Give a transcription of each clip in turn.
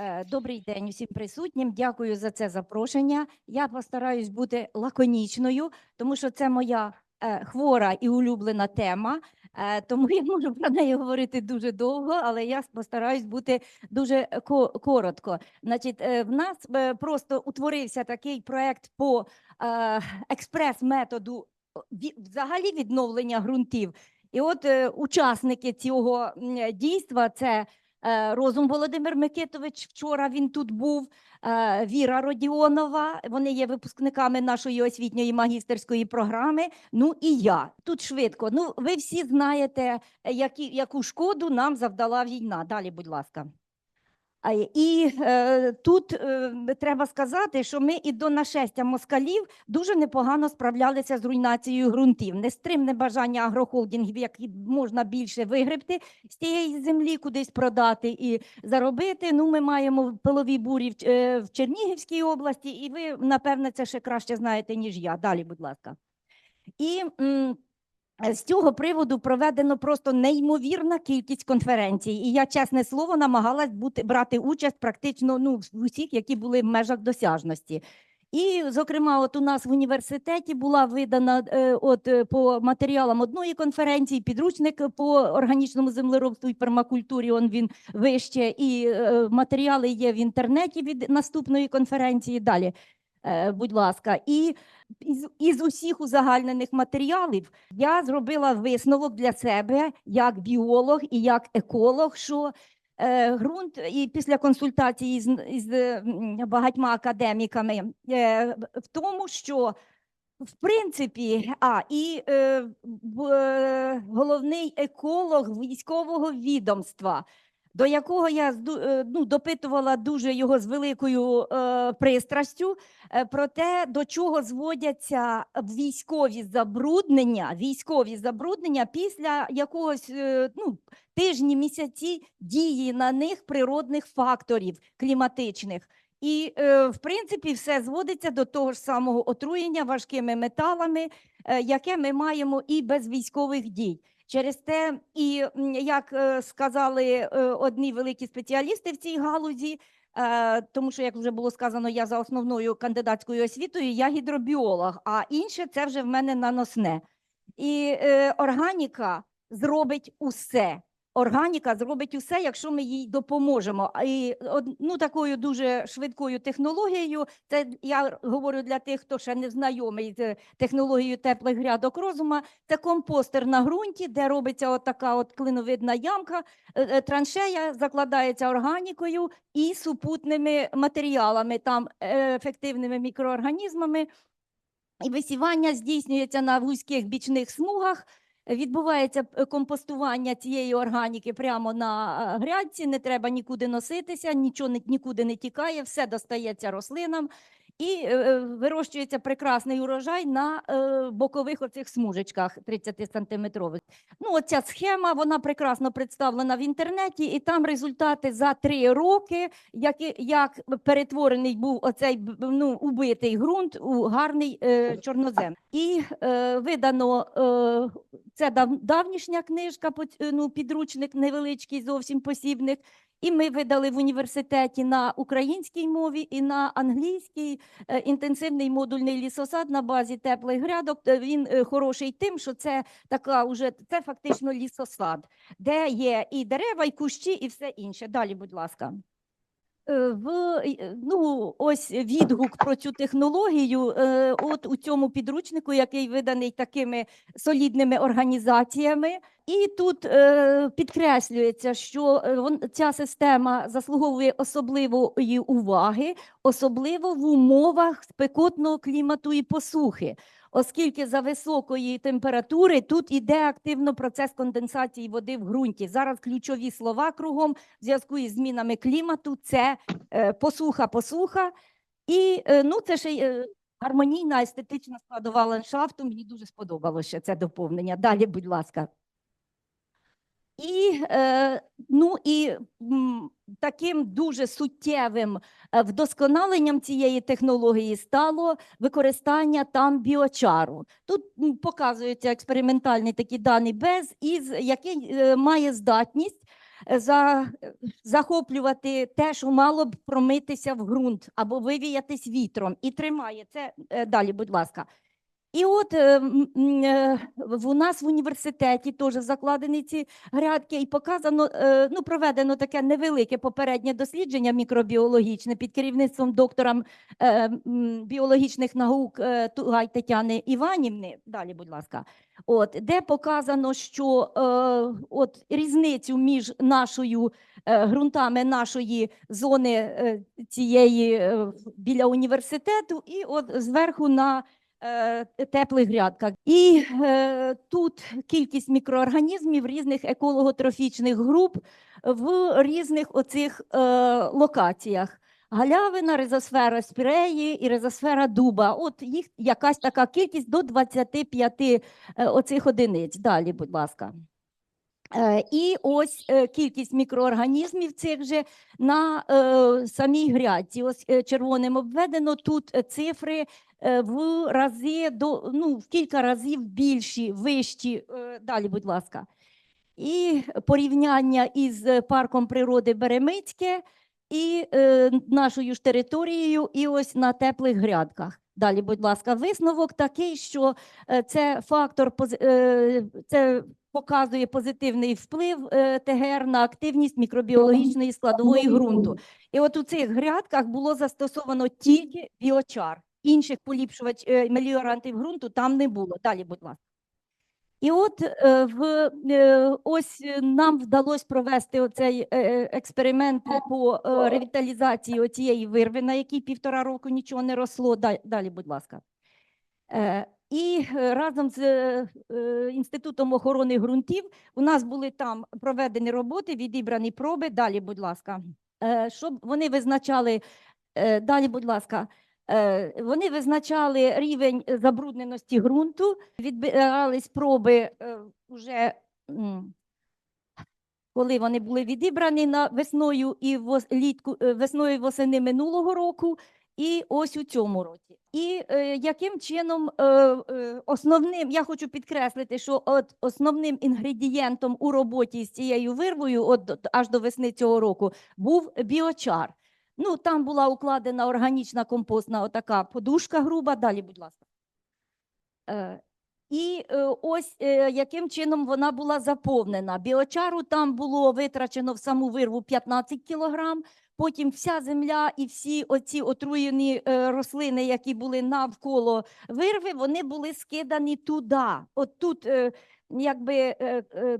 Е, Добрий день усім присутнім. Дякую за це запрошення. Я постараюсь бути лаконічною, тому що це моя е, хвора і улюблена тема. Е, Тому я можу про неї говорити дуже довго, але я постараюсь бути дуже коротко. Значить, в нас просто утворився такий проект по експрес-методу взагалі відновлення ґрунтів. І от учасники цього дійства це Розум Володимир Микитович. Вчора він тут був. е, Віра Родіонова. Вони є випускниками нашої освітньої магістерської програми. Ну і я тут швидко. Ну, ви всі знаєте, е, які, яку шкоду нам завдала війна. Далі, будь ласка. І е, тут е, треба сказати, що ми і до нашестя москалів дуже непогано справлялися з руйнацією ґрунтів. Нестримне бажання агрохолдингів, які можна більше вигребти з тієї землі, кудись продати і заробити. Ну, ми маємо пилові бурі в, е, Чернігівській області, і ви, напевне, це ще краще знаєте, ніж я. Далі, будь ласка. І з цього приводу проведено просто неймовірна кількість конференцій. І я, чесне слово, намагалась бути брати участь практично ну, в усіх, які були в межах досяжності. І, зокрема, от у нас в університеті була видана е, от е, по матеріалам одної конференції підручник по органічному землеробству і пермакультурі. Он він вище, і е, матеріали є в інтернеті від наступної конференції. Далі, е, будь ласка, і із, із усіх узагальнених матеріалів я зробила висновок для себе як біолог і як еколог, що е, ґрунт і після консультації з, із е, багатьма академіками е, в тому, що в принципі, а і е, е, головний еколог військового відомства, до якого я е, ну, допитувала дуже його з великою е, пристрастю, е, про те, до чого зводяться військові забруднення, військові забруднення після якогось е, ну, тижні, місяці дії на них природних факторів кліматичних. І, е, в принципі, все зводиться до того ж самого отруєння важкими металами, е, яке ми маємо і без військових дій. Через те, і як е, сказали е, одні великі спеціалісти в цій галузі, е, тому що, як вже було сказано, я за основною кандидатською освітою, я гідробіолог, а інше це вже в мене наносне. І органіка зробить усе. Органіка зробить усе, якщо ми їй допоможемо. І ну, такою дуже швидкою технологією, це я говорю для тих, хто ще не знайомий з технологією теплих грядок розума. Це компостер на ґрунті, де робиться от така от клиновидна ямка, е, е, траншея закладається органікою і супутними матеріалами, там е, ефективними мікроорганізмами. І висівання здійснюється на вузьких бічних смугах. Відбувається компостування цієї органіки прямо на е, грядці, не треба нікуди носитися, нічого нікуди не тікає, все достається рослинам і е, е, вирощується прекрасний урожай на е, бокових оцих смужечках 30 сантиметрових. Ну, оця схема вона прекрасно представлена в інтернеті, і там результати за три роки, які, як перетворений був оцей ну, убитий ґрунт у гарний е, чорнозем. І е, видано е, це дав, давнішня книжка, ну, підручник невеличкий, зовсім посібник. І ми видали в університеті на українській мові і на англійській інтенсивний модульний лісосад на базі теплих грядок. Е, Він е, хороший тим, що це така уже це фактично лісосад, де є і дерева, і кущі, і все інше. Далі, будь ласка. Е, В е, ну ось відгук про цю технологію. е, От у цьому підручнику, який виданий такими солідними організаціями, і тут підкреслюється, що ця система заслуговує особливої уваги, особливо в умовах спекотного клімату і посухи. Оскільки за високої температури тут іде активно процес конденсації води в ґрунті. Зараз ключові слова кругом в зв'язку із змінами клімату це е, посуха, посуха. І е, ну, це ще е, гармонійна естетична складова ландшафту. Мені дуже сподобалося це доповнення. Далі, будь ласка. І, е, ну, і таким дуже суттєвим е, вдосконаленням цієї технології стало використання там біочару. Тут показуються експериментальні такі дані без, із, який е, має здатність за, захоплювати те, що мало б промитися в ґрунт або вивіятись вітром, і тримає це далі, будь ласка. І от е, е, в у нас в університеті теж закладені ці грядки, і показано, е, ну, проведено таке невелике попереднє дослідження мікробіологічне під керівництвом доктора біологічних наук Тугай Тетяни Іванівни. Далі, будь ласка. От, де показано, що от різницю між нашою ґрунтами нашої зони цієї біля університету, і от зверху на теплих грядках. І е, тут кількість мікроорганізмів різних еколого-трофічних груп в різних оцих е, локаціях. Галявина, ризосфера спіреї і ризосфера дуба. От їх якась така кількість до 25 е, оцих одиниць. Далі, будь ласка. Е, І ось е, кількість мікроорганізмів цих же на е, самій грядці. Ось червоним обведено тут цифри в рази до ну, в кілька разів більші, вищі. Далі, будь ласка. І порівняння із парком природи Беремицьке і нашою ж територією, і ось на теплих грядках. Далі, будь ласка, висновок такий, що е, це фактор е, це показує позитивний вплив е, ТГР на активність мікробіологічної складової ґрунту. І от у цих грядках було застосовано тільки біочар. Інших поліпшувач мельорантів ґрунту там не було. Далі, будь ласка. І от е, в е, ось е, нам вдалося провести оцей експеримент по ревіталізації оцієї вирви, на якій півтора року нічого не росло. Далі, будь ласка. І разом з Інститутом охорони ґрунтів у нас були там проведені роботи, відібрані проби. Далі, будь ласка, щоб вони визначали. Далі, будь ласка, Вони визначали рівень забрудненості ґрунту, відбирались проби вже коли вони були відібрані на весною і літку, е, весною і восени минулого року, і ось у цьому році. І е, яким чином е, е, основним, я хочу підкреслити, що от основним інгредієнтом у роботі з цією вирвою, от аж до весни цього року, був біочар. Ну, там була укладена органічна компостна отака подушка груба. Далі, будь ласка. Е, і е, ось е, яким чином вона була заповнена. Біочару там було витрачено в саму вирву 15 кілограм. Потім вся земля і всі оці отруєні е, рослини, які були навколо вирви, вони були скидані туди. От тут якби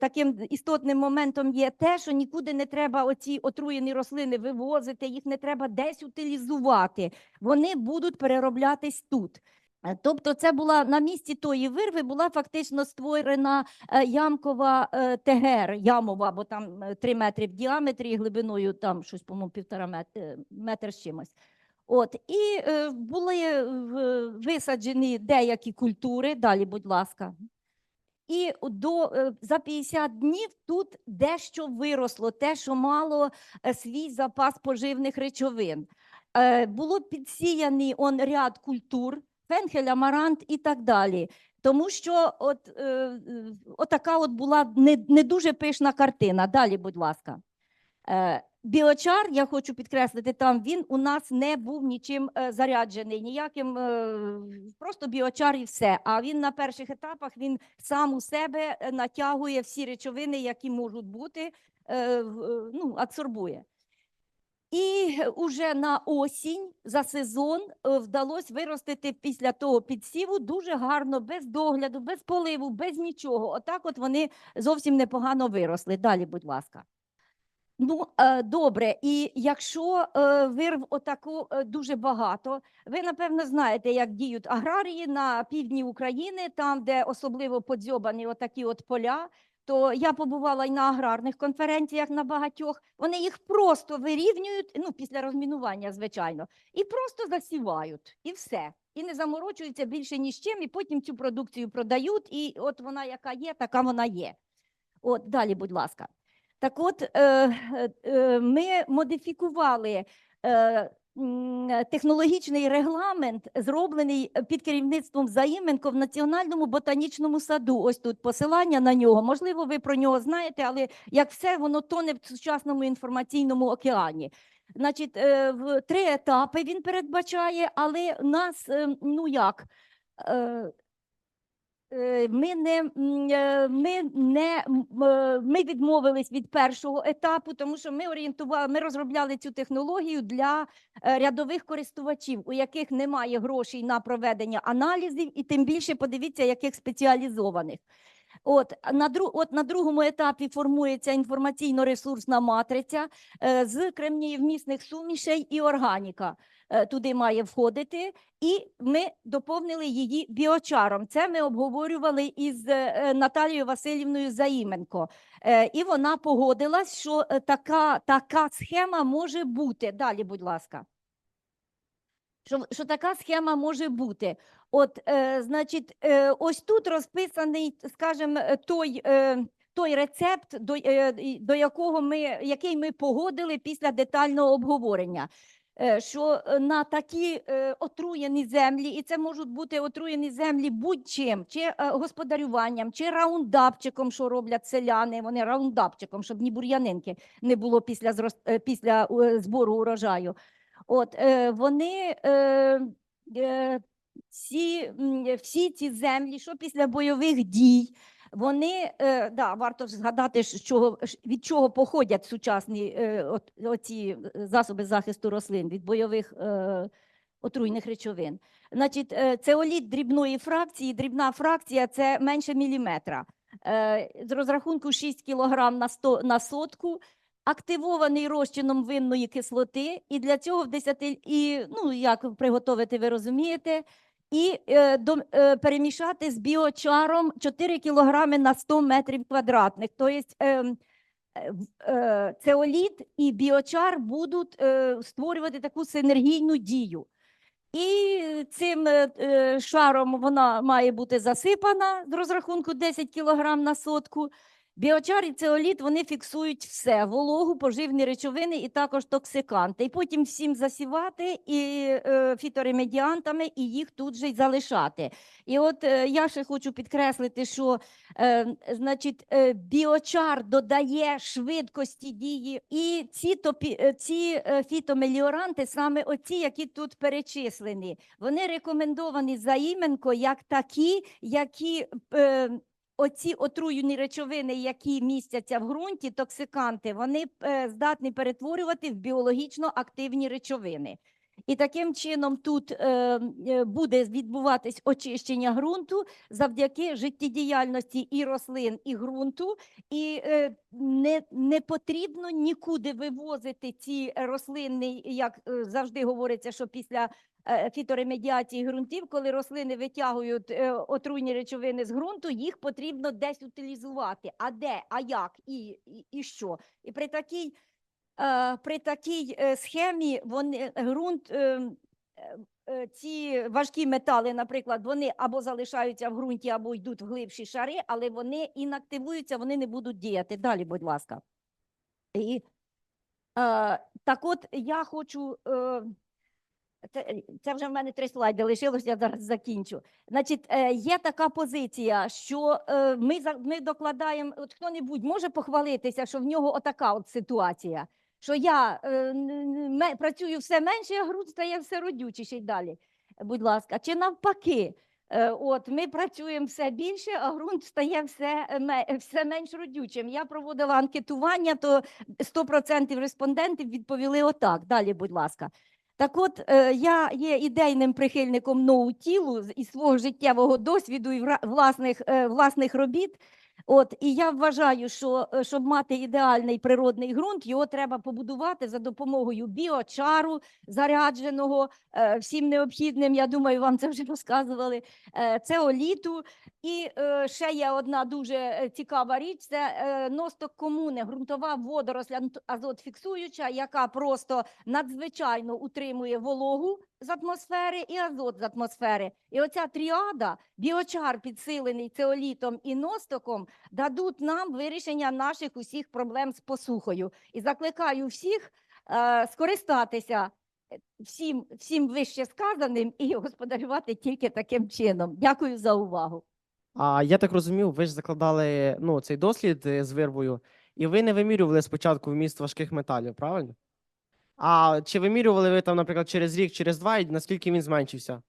таким істотним моментом є те, що нікуди не треба оці отруєні рослини вивозити, їх не треба десь утилізувати. Вони будуть перероблятись тут. Е, Тобто, це була на місці тої вирви була фактично створена е, ямкова е, ТГР, ямова, бо там 3 метри в діаметрі, і глибиною там щось, по-моєму, півтора метр, метр з чимось. От, і е, були висаджені деякі культури, далі, будь ласка. І до, за 50 днів тут дещо виросло, те, що мало свій запас поживних речовин. Е, Було підсіяний он ряд культур, фенхель, амарант і так далі. Тому що от, е, отака от була не, не дуже пишна картина. Далі, будь ласка. Е, Біочар, я хочу підкреслити, там він у нас не був нічим е, заряджений, ніяким е, просто біочар і все. А він на перших етапах він сам у себе е, натягує всі речовини, які можуть бути, ну, адсорбує. І уже на осінь за сезон е, вдалося виростити після того підсіву дуже гарно, без догляду, без поливу, без нічого. Отак от вони зовсім непогано виросли. Далі, будь ласка. Ну, е, добре, і якщо е, вирв отаку дуже багато, ви напевно знаєте, як діють аграрії на півдні України, там, де особливо подзьобані отакі от поля. То я побувала і на аграрних конференціях на багатьох. Вони їх просто вирівнюють, ну після розмінування, звичайно, і просто засівають, і все. І не заморочуються більше ні з чим, і потім цю продукцію продають. І от вона, яка є, така вона є. От далі, будь ласка. Так от, е, е, е, ми модифікували е, технологічний регламент, зроблений е, під керівництвом Заїменко в Національному ботанічному саду. Ось тут посилання на нього. Можливо, ви про нього знаєте, але як все, воно тоне в сучасному інформаційному океані. Значить, е, в три етапи він передбачає, але нас, е, ну як, е, е, ми не, е, ми не е, ми відмовились від першого етапу, тому що ми орієнтували, ми розробляли цю технологію для е, рядових користувачів, у яких немає грошей на проведення аналізів, і тим більше подивіться, яких спеціалізованих. От на дру, от на другому етапі формується інформаційно-ресурсна матриця е, з кремнієвмісних сумішей і органіка. Е, Туди має входити, і ми доповнили її біочаром. Це ми обговорювали із е, Наталією Васильівною Заїменко. Е, І вона погодилась, що е, така, така схема може бути. Далі, будь ласка. Що, що така схема може бути. От, е, значить, е, ось тут розписаний, скажімо, е, той, е, той рецепт, до, е, до якого ми, який ми погодили після детального обговорення. Е, що е, на такі е, отруєні землі, і це можуть бути отруєні землі будь-чим, чи господарюванням, чи раундапчиком, що роблять селяни, вони раундапчиком, щоб ні бур'янинки не було після, зрос- е, після збору урожаю. От вони всі, всі ці землі, що після бойових дій, вони е, да, варто згадати, чого від чого походять сучасні е, оці е, засоби захисту рослин від бойових отруйних речовин. Значить, е, цеоліт дрібної фракції, дрібна фракція це менше міліметра. З розрахунку 6 кг на 100 на сотку активований розчином винної кислоти, і для цього в 10, і ну як приготувати, ви розумієте, і е, до, е, перемішати з біочаром 4 кг на 100 метрів квадратних. Тобто е, е, е, цеоліт і біочар будуть е, створювати таку синергійну дію. І цим е, е, шаром вона має бути засипана з розрахунку 10 кг на сотку. Біочар і цеоліт вони фіксують все: вологу, поживні речовини і також токсиканти. І потім всім засівати і е, фіторемедіантами, і їх тут же й залишати. І от е, я ще хочу підкреслити, що е, значить, е, біочар додає швидкості дії, і ці, топі, е, ці е, фітомеліоранти, саме оці, які тут перечислені, вони рекомендовані заіменко як такі, які е, оці отруєні речовини, які містяться в ґрунті, токсиканти, вони е, здатні перетворювати в біологічно активні речовини. І таким чином тут е, е, буде відбуватись очищення ґрунту завдяки життєдіяльності і рослин, і ґрунту. І е, не, не потрібно нікуди вивозити ці рослини, як е, завжди говориться, що після фіторемедіації ґрунтів, коли рослини витягують е, отруйні речовини з ґрунту, їх потрібно десь утилізувати. А де, а як, і, і, і що? І при такій е, при такій е, схемі вони ґрунт. е, е, е, Ці важкі метали, наприклад, вони або залишаються в ґрунті, або йдуть в глибші шари, але вони інактивуються, вони не будуть діяти. Далі, будь ласка. І, е, так от я хочу. Е, це, це вже в мене три слайди лишилось, я зараз закінчу. Значить, е, є така позиція, що е, ми, ми докладаємо, от хто-небудь може похвалитися, що в нього отака от ситуація, що я е, працюю все менше, а ґрунт стає все родючіший далі. Будь ласка, чи навпаки, е, от ми працюємо все більше, а ґрунт стає все, е, все менш родючим. Я проводила анкетування, то 100% респондентів відповіли отак. Далі, будь ласка. Так от, е, я є ідейним прихильником ноу-тілу з- із свого життєвого досвіду і власних, е, власних робіт. От, і я вважаю, що е, щоб мати ідеальний природний ґрунт, його треба побудувати за допомогою біочару, зарядженого е, всім необхідним. Я думаю, вам це вже розказували. Е, цеоліту. І е, ще є одна дуже цікава річ: це носток комуни, ґрунтова водоросля азотфіксуюча, яка просто надзвичайно утримує вологу з атмосфери і азот з атмосфери. І оця тріада, біочар підсилений цеолітом і ностоком, дадуть нам вирішення наших усіх проблем з посухою. І закликаю всіх е, скористатися всім, всім вище сказаним і господарювати тільки таким чином. Дякую за увагу. А я так розумів, ви ж закладали ну, цей дослід е, з вирвою, і ви не вимірювали спочатку вміст важких металів, правильно? А чи вимірювали ви там, наприклад, через рік, через два, і наскільки він зменшився?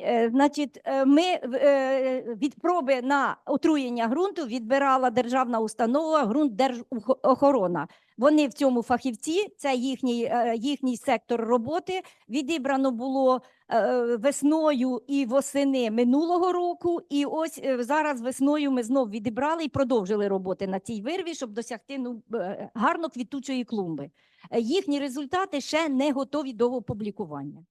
Е, Значить, е, ми е, від проби на отруєння ґрунту відбирала державна установа ґрунт Держохорона. Вони в цьому фахівці, це їхній, е, їхній сектор роботи. Відібрано було е, весною і восени минулого року. І ось е, зараз весною ми знов відібрали і продовжили роботи на цій вирві, щоб досягти ну, е, гарно квітучої клумби. Е, Їхні результати ще не готові до опублікування.